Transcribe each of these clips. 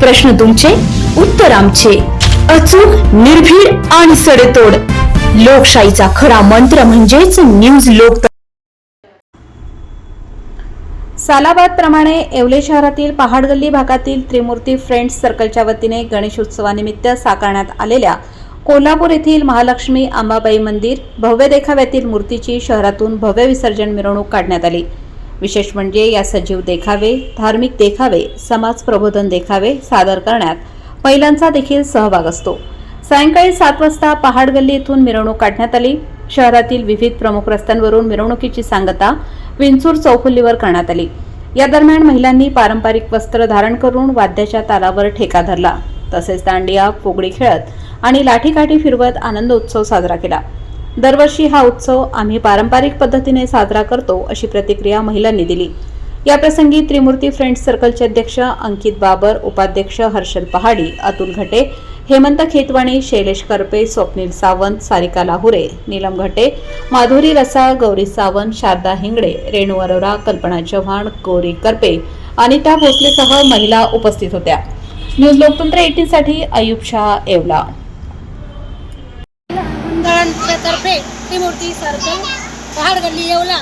प्रश्न तुमचे उत्तर आमचे. अचूक निर्भीड आणि सडेतोड. लोकशाहीचा खरा मंत्र म्हणजेच न्यूज लोक सालाबाद प्रमाणे येवले शहरातील पहाडगल्ली भागातील त्रिमूर्ती फ्रेंड्स सर्कलच्या वतीने गणेशोत्सवानिमित्त साकारण्यात आलेल्या कोल्हापूर येथील महालक्ष्मी अंबाबाई मंदिर भव्य देखाव्यातील मूर्तीची शहरातून भव्य विसर्जन मिरवणूक काढण्यात आली. विशेष म्हणजे या सजीव देखावे धार्मिक देखावे समाज प्रबोधन देखावे सादर करण्यात महिलांचा देखील सहभाग असतो. सायंकाळी सात वाजता पहाड गल्ली येथून मिरवणूक काढण्यात आली. शहरातील विविध प्रमुख रस्त्यांवरून मिरवणुकीची सांगता विंचूर चौफुल्लीवर करण्यात आली. या दरम्यान महिलांनी पारंपरिक वस्त्र धारण करून वाद्याच्या तालावर ठेका धरला. तसेच दांडिया फुगडी खेळत आणि लाठीकाठी फिरवत आनंद उत्सव साजरा केला. दरवर्षी हा उत्सव आम्ही पारंपरिक पद्धतीने साजरा करतो अशी प्रतिक्रिया महिलांनी दिली. याप्रसंगी त्रिमूर्ती फ्रेंड्स सर्कलचे अध्यक्ष अंकित बाबर उपाध्यक्ष हर्षल पहाडी अतुल घटे हेमंत खेतवाणी शैलेश करपे स्वप्नील सावंत सारिका लाहुरे नीलम घटे माधुरी रसाळ गौरी सावंत शारदा हिंगडे रेणू अरोरा कल्पना चव्हाण गौरी करपे अनिता भोसलेसह महिला उपस्थित होत्या. न्यूज लोकतंत्र एटीन साठी अयुब शाह येवला. मंडळांच्या तर्फे त्रिमूर्ती सर्कल पहाड गल्ली येवला.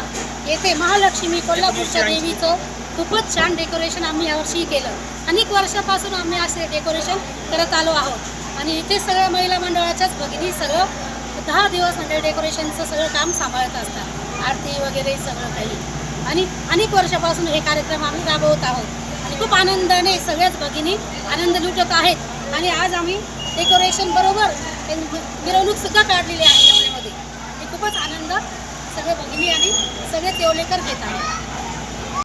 येथे महालक्ष्मी कोल्हापूरच्या देवीचं खूपच छान डेकोरेशन आम्ही यावर्षी केलं. अनेक वर्षापासून आम्ही असे डेकोरेशन करत आलो आहोत. आणि इथे सगळ्या महिला मंडळाच्याच भगिनी सगळं दहा दिवस म्हणजे डेकोरेशनचं सगळं काम सांभाळत असतात. आरती वगैरे सगळं काही. आणि अनेक वर्षापासून हे कार्यक्रम आम्ही राबवत आहोत. आणि खूप आनंदाने सगळ्याच भगिनी आनंद लुटत आहेत. आणि आज आम्ही डेकोरेशन बरोबर ते मिरवणूक सुद्धा काढलेली आहे येवल्यामध्ये हे खूपच आनंद सगळे भगिनी आणि सगळे येवलेकर घेत आहेत.